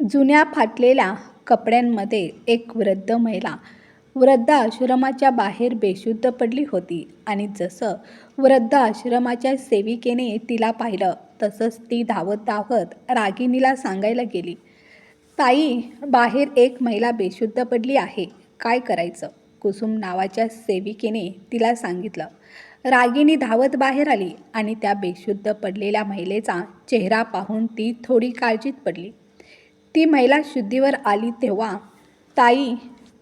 जुन्या फाटलेल्या कपड्यांमध्ये एक वृद्ध महिला. वृद्धाश्रमाच्या बाहेर बेशुद्ध पडली होती आणि जसं वृद्धाश्रमाच्या सेविकेने तिला पाहिलं तसंच ती धावत धावत रागिणीला सांगायला गेली ताई बाहेर एक महिला बेशुद्ध पडली आहे. काय करायचं? कुसुम नावाच्या सेविकेने तिला सांगितलं. रागिनी धावत बाहेर आली आणि त्या बेशुद्ध पडलेल्या महिलेचा चेहरा पाहून ती थोडी काळजीत पडली. ती महिला शुद्धीवर आली तेव्हा ताई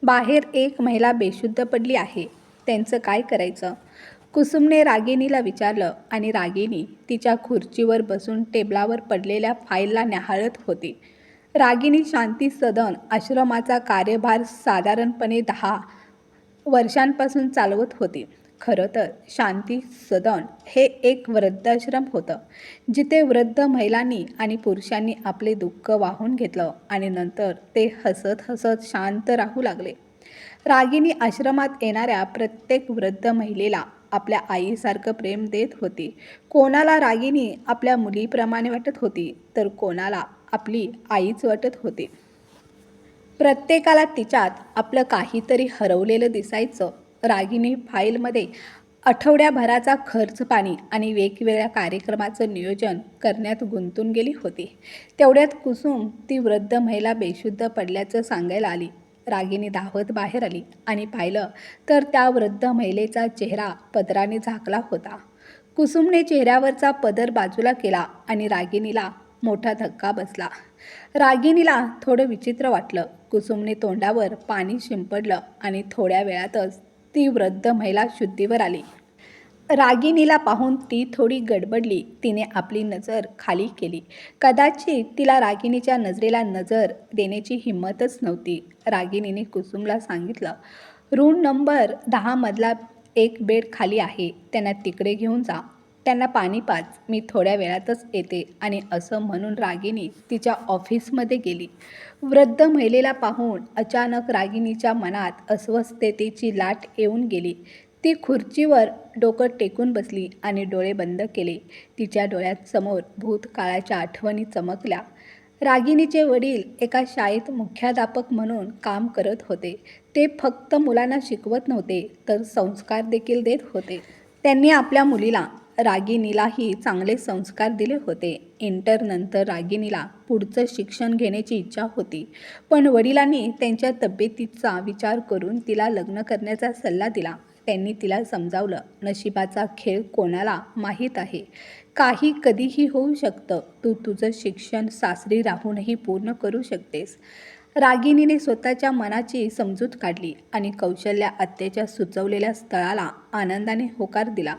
बाहेर एक महिला बेशुद्ध पडली आहे. त्यांचं काय करायचं? कुसुमने रागिणीला विचारलं आणि रागिणी तिच्या खुर्चीवर बसून टेबलावर पडलेल्या फाईलला न्याहाळत होती. रागिणी शांती सदन आश्रमाचा कार्यभार साधारणपणे दहा वर्षांपासून चालवत होती. खरं तर शांती सदन हे एक वृद्धाश्रम होतं जिथे वृद्ध महिलांनी आणि पुरुषांनी आपले दुःख वाहून घेतलं आणि नंतर ते हसत हसत शांत राहू लागले. रागिनी आश्रमात येणाऱ्या प्रत्येक वृद्ध महिलेला आपल्या आईसारखं प्रेम देत होती. कोणाला रागिनी आपल्या मुलीप्रमाणे वाटत होती तर कोणाला आपली आईच वाटत होती. प्रत्येकाला तिच्यात आपलं काहीतरी हरवलेलं दिसायचं रागिनी फाईलमध्ये आठवड्याभराचा खर्च पाणी आणि वेगवेगळ्या कार्यक्रमाचं नियोजन करण्यात गुंतून गेली होती. तेवढ्यात कुसुम ती वृद्ध महिला बेशुद्ध पडल्याचं सांगायला आली. रागिनी धावत बाहेर आली आणि पाहिलं तर त्या वृद्ध महिलेचा चेहरा पदराने झाकला होता. कुसुमने चेहऱ्यावरचा पदर बाजूला केला आणि रागिनीला मोठा धक्का बसला. रागिनीला थोडं विचित्र वाटलं. कुसुमने तोंडावर पाणी शिंपडलं आणि थोड्या वेळातच ती वृद्ध महिला शुद्धीवर आली. रागिनीला पाहून ती थोडी गडबडली. तिने आपली नजर खाली केली. कदाचित तिला रागिनीच्या नजरेला नजर देण्याची हिंमतच नव्हती. रागिनीने कुसुमला सांगितलं रूम नंबर दहामधला एक बेड खाली आहे. त्यांना तिकडे घेऊन जा. त्यांना पाणी पाच. मी थोड्या वेळातच येते आणि असं म्हणून रागिनी तिच्या ऑफिसमध्ये गेली. वृद्ध महिलेला पाहून अचानक रागिनीच्या मनात अस्वस्थतेची लाट येऊन गेली. ती खुर्चीवर डोकं टेकून बसली आणि डोळे बंद केले. तिच्या डोळ्यात समोर भूतकाळाच्या आठवणी चमकल्या. रागिनीचे वडील एका शाळेत मुख्याध्यापक म्हणून काम करत होते. ते फक्त मुलांना शिकवत नव्हते तर संस्कार देखील देत होते. त्यांनी आपल्या मुलीला रागिनीलाही चांगले संस्कार दिले होते. इंटरनंतर रागिनीला पुढचं शिक्षण घेण्याची इच्छा होती. पण वडिलांनी त्यांच्या तब्येतीचा विचार करून तिला लग्न करण्याचा सल्ला दिला. त्यांनी तिला समजावलं नशिबाचा खेळ कोणाला माहीत आहे? काही कधीही होऊ शकतं. तू तुझं शिक्षण सासरी राहूनही पूर्ण करू शकतेस. रागिनीने स्वतःच्या मनाची समजूत काढली आणि कौशल्या आत्याच्या सुचवलेल्या स्थळाला आनंदाने होकार दिला.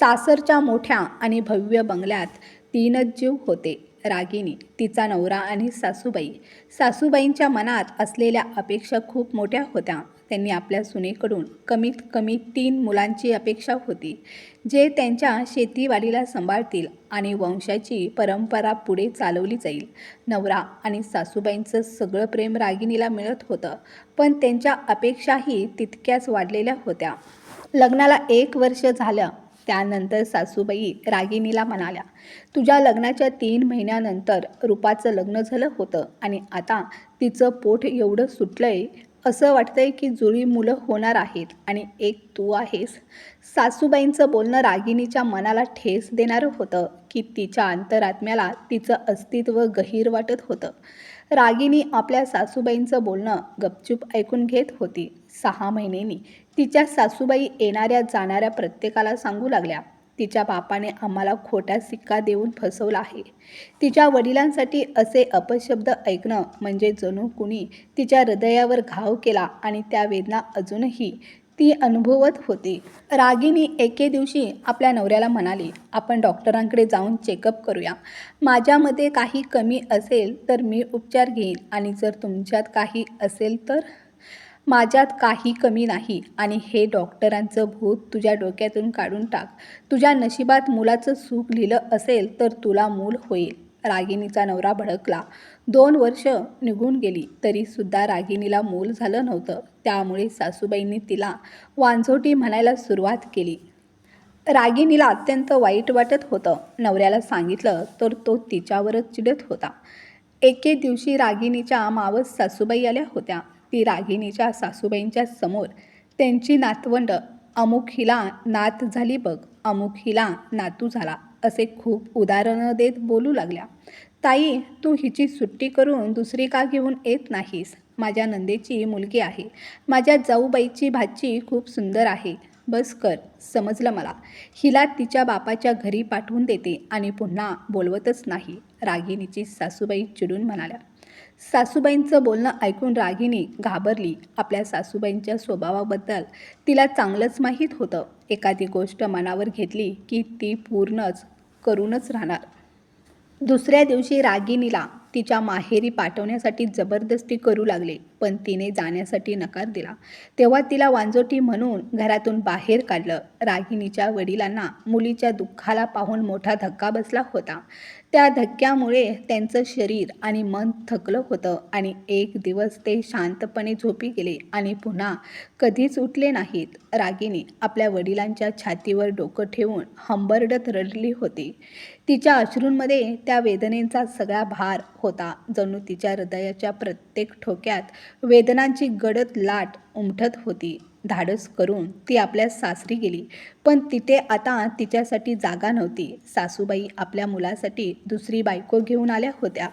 सासरच्या मोठ्या आणि भव्य बंगल्यात तीनच जीव होते. रागिनी तिचा नवरा आणि सासूबाई. सासूबाईंच्या मनात असलेल्या अपेक्षा खूप मोठ्या होत्या. त्यांनी आपल्या सुनेकडून कमीत कमी तीन मुलांची अपेक्षा होती जे त्यांच्या शेतीवाडीला सांभाळतील आणि वंशाची परंपरा पुढे चालवली जाईल. नवरा आणि सासूबाईंचं सगळं प्रेम रागिनीला मिळत होतं पण त्यांच्या अपेक्षाही तितक्याच वाढलेल्या होत्या. लग्नाला एक वर्ष झालं त्यानंतर सासूबाई रागिनीला म्हणाल्या तुझ्या लग्नाच्या तीन महिन्यानंतर रूपाचं लग्न झालं होतं आणि आता तिचं पोट एवढं सुटलंय असं वाटतंय की जुळी मुलं होणार आहेत आणि एक तू आहेस. सासूबाईंचं बोलणं रागिणीच्या मनाला ठेस देणारं होतं की तिच्या अंतरात्म्याला तिचं अस्तित्व गहीर वाटत होतं. रागिनी आपल्या सासूबाईंचं बोलणं गपचूप ऐकून घेत होती. सहा महिन्यांनी तिच्या सासूबाई येणाऱ्या जाणाऱ्या प्रत्येकाला सांगू लागल्या. तिच्या बापाने आम्हाला खोटा सिक्का देऊन फसवला आहे. तिच्या वडिलांसाठी असे अपशब्द ऐकणं म्हणजे जणू कुणी तिच्या हृदयावर घाव केला आणि त्या वेदना अजूनही ती अनुभवत होती. रागिनी एके दिवशी आपल्या नवऱ्याला म्हणाली आपण डॉक्टरांकडे जाऊन चेकअप करूया. माझ्यामध्ये काही कमी असेल तर मी उपचार घेईन आणि जर तुमच्यात काही असेल तर माझ्यात काही कमी नाही. आणि हे डॉक्टरांचं भूत तुझ्या डोक्यातून काढून टाक. तुझ्या नशिबात मुलाचं सुख लिहिलं असेल तर तुला मूल होईल. रागिणीचा नवरा भडकला. दोन वर्ष निघून गेली. तरीसुद्धा रागिणीला मूल झालं नव्हतं. त्यामुळे सासूबाईंनी तिला वांझोटी म्हणायला सुरुवात केली. रागिणीला अत्यंत वाईट वाटत होतं. नवऱ्याला सांगितलं तर तो तिच्यावरच चिडत होता. एके दिवशी रागिणीच्या मावस सासूबाई आल्या होत्या. ती रागिणीच्या सासूबाईंच्या समोर. त्यांची नातवंड अमुक हिला नात झाली बघ अमुक हिला नातू झाला असे खूप उदाहरणं देत बोलू लागल्या. ताई तू हिची सुट्टी करून दुसरी का घेऊन येत नाहीस? माझ्या नंदेची मुलगी आहे. माझ्या जाऊबाईची भाची खूप सुंदर आहे. बस कर समजलं मला. हिला तिच्या बापाच्या घरी पाठवून देते आणि पुन्हा बोलवतच नाही रागिणीची सासूबाई चिडून म्हणाल्या. सासूबाईंचं बोलणं ऐकून रागिनी घाबरली आपल्या सासूबाईंच्या स्वभावाबद्दल. तिला चांगलंच माहीत होतं. एखादी गोष्ट मनावर घेतली की ती पूर्णच करूनच राहणार. दुसऱ्या दिवशी रागिणीला तिच्या माहेरी पाठवण्यासाठी जबरदस्ती करू लागले. पण तिने जाण्यासाठी नकार दिला. तेव्हा तिला वांजोटी म्हणून घरातून बाहेर काढलं. रागिणीच्या वडिलांना मुलीच्या दुःखाला पाहून मोठा धक्का बसला होता. त्या धक्क्यामुळे त्यांचं शरीर आणि मन थकलं होतं आणि एक दिवस ते शांतपणे झोपी गेले आणि पुन्हा कधीच उठले नाहीत. रागिनी आपल्या वडिलांच्या छातीवर डोकं ठेवून हंबरडत रडली होती. तिच्या अश्रूंमध्ये त्या वेदनेचा सगळा भार होता. जणू तिच्या हृदयाच्या प्रत्येक ठोक्यात वेदनांची गडद लाट उमटत होती. धाडस करून ती आपल्या सासरी गेली. पण तिथे आता तिच्यासाठी जागा नव्हती. सासूबाई आपल्या मुलासाठी दुसरी बायको घेऊन आल्या होत्या.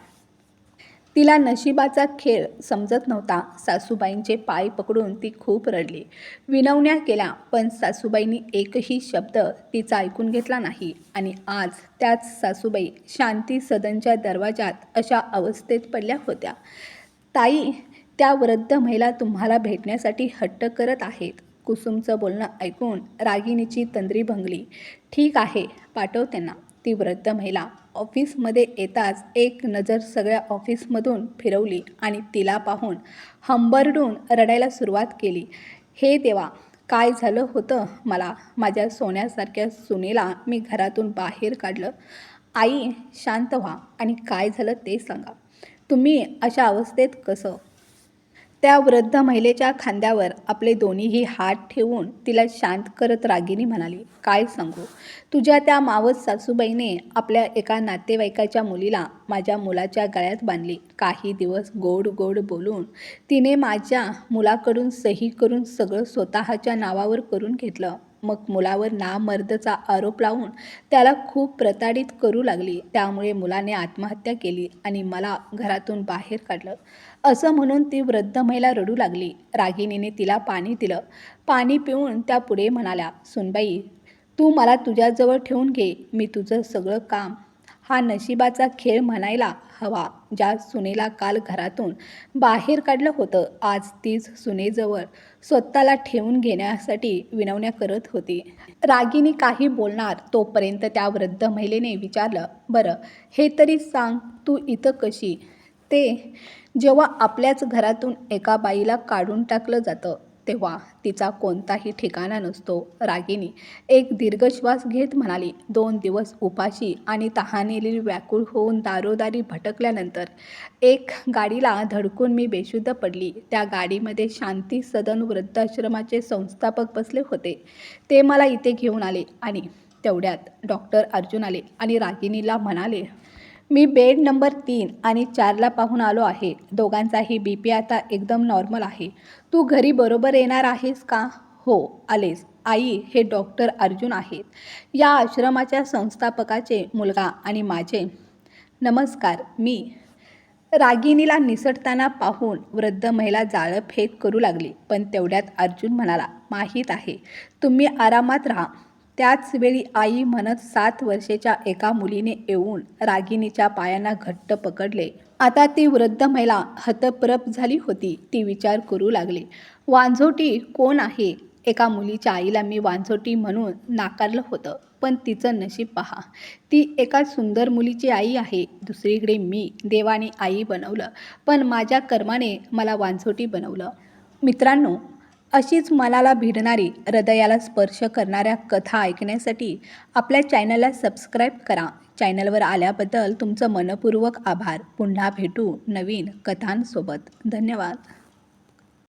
तिला नशिबाचा खेळ समजत नव्हता. सासूबाईंचे पाय पकडून ती खूप रडली. विनवण्या केल्या पण सासूबाईंनी एकही शब्द तिचा ऐकून घेतला नाही. आणि आज त्याच सासूबाई शांती सदनच्या दरवाजात अशा अवस्थेत पडल्या होत्या. ताई त्या वृद्ध महिला तुम्हाला भेटण्यासाठी हट्ट करत आहेत. कुसुमचं बोलणं ऐकून रागिणीची तंद्री भंगली. ठीक आहे पाठव त्यांना. ती वृद्ध महिला ऑफिसमध्ये येताच एक नजर सगळ्या ऑफिसमधून फिरवली आणि तिला पाहून हंबरडून रडायला सुरुवात केली. हे देवा काय झालं होतं मला? माझ्या सोन्यासारख्या सुनेला मी घरातून बाहेर काढलं. आई शांत व्हा आणि काय झालं ते सांगा. तुम्ही अशा अवस्थेत कसं त्या वृद्ध महिलेच्या खांद्यावर आपले दोन्हीही हात ठेवून तिला शांत करत रागिनी म्हणाली काय सांगू? तुझ्या त्या मावस सासूबाईने आपल्या एका नातेवाईकाच्या मुलीला माझ्या मुलाच्या गळ्यात बांधली. काही दिवस गोड गोड बोलून तिने माझ्या मुलाकडून सही करून सगळं स्वतःच्या नावावर करून घेतलं. मग मुलावर नामर्दचा आरोप लावून त्याला खूप प्रताडित करू लागली. त्यामुळे मुलाने आत्महत्या केली आणि मला घरातून बाहेर काढलं. असं म्हणून ती वृद्ध महिला रडू लागली. रागिणीने तिला पाणी दिलं. पाणी पिऊन त्या पुढे म्हणाल्या सुनबाई तू मला तुझ्याजवळ ठेवून घे. मी तुझं सगळं काम हा नशिबाचा खेळ म्हणायला हवा ज्या सुनेला काल घरातून बाहेर काढलं होतं. आज तीच सुनेजवळ स्वतःला ठेवून घेण्यासाठी विनवण्या करत होती. रागीने काही बोलणार तोपर्यंत त्या वृद्ध महिलेने विचारलं बरं हे तरी सांग तू इथं कशी? ते जेव्हा आपल्याच घरातून एका बाईला काढून टाकलं जातं तेव्हा तिचा कोणताही ठिकाणा नसतो. रागिनी एक दीर्घ श्वास घेत म्हणाली दोन दिवस उपाशी आणि तहानेली व्याकुळ होऊन दारोदारी भटकल्यानंतर एक गाडीला धडकून मी बेशुद्ध पडली. त्या गाडीमध्ये शांती सदन वृद्धाश्रमाचे संस्थापक बसले होते. ते मला इथे घेऊन आले आणि तेवढ्यात डॉक्टर अर्जुन आले आणि रागिनीला म्हणाले मी बेड नंबर तीन आणि चारला पाहून आलो आहे. दोघांचाही बी पी आता एकदम नॉर्मल आहे. तू घरी बरोबर येणार आहेस का? हो आलेस. आई हे डॉक्टर अर्जुन आहेत. या आश्रमाच्या संस्थापकाचे मुलगा आणि माझे. नमस्कार मी रागिनीला निसटताना पाहून वृद्ध महिला जाळं फेक करू लागली पण तेवढ्यात अर्जुन म्हणाला माहीत आहे. तुम्ही आरामात राहा. त्याच वेळी आई म्हणत सात वर्षाच्या एका मुलीने येऊन रागिणीच्या पायांना घट्ट पकडले. आता ती वृद्ध महिला हतप्रप झाली होती ती विचार करू लागली. वांझोटी कोण आहे? एका मुलीच्या आईला मी वांझोटी म्हणून नाकारलं होतं पण तिचं नशीब पहा. ती एका सुंदर मुलीची आई आहे दुसरीकडे मी देवाने आई बनवलं पण माझ्या कर्माने मला वांझोटी बनवलं. मित्रांनो अशीच मनाला भिडणारी हृदयाला स्पर्श करणाऱ्या कथा ऐकण्यासाठी आपल्या चॅनलला सबस्क्राईब करा. चॅनलवर आल्याबद्दल तुमचं मनपूर्वक आभार. पुन्हा भेटू नवीन कथांसोबत. धन्यवाद.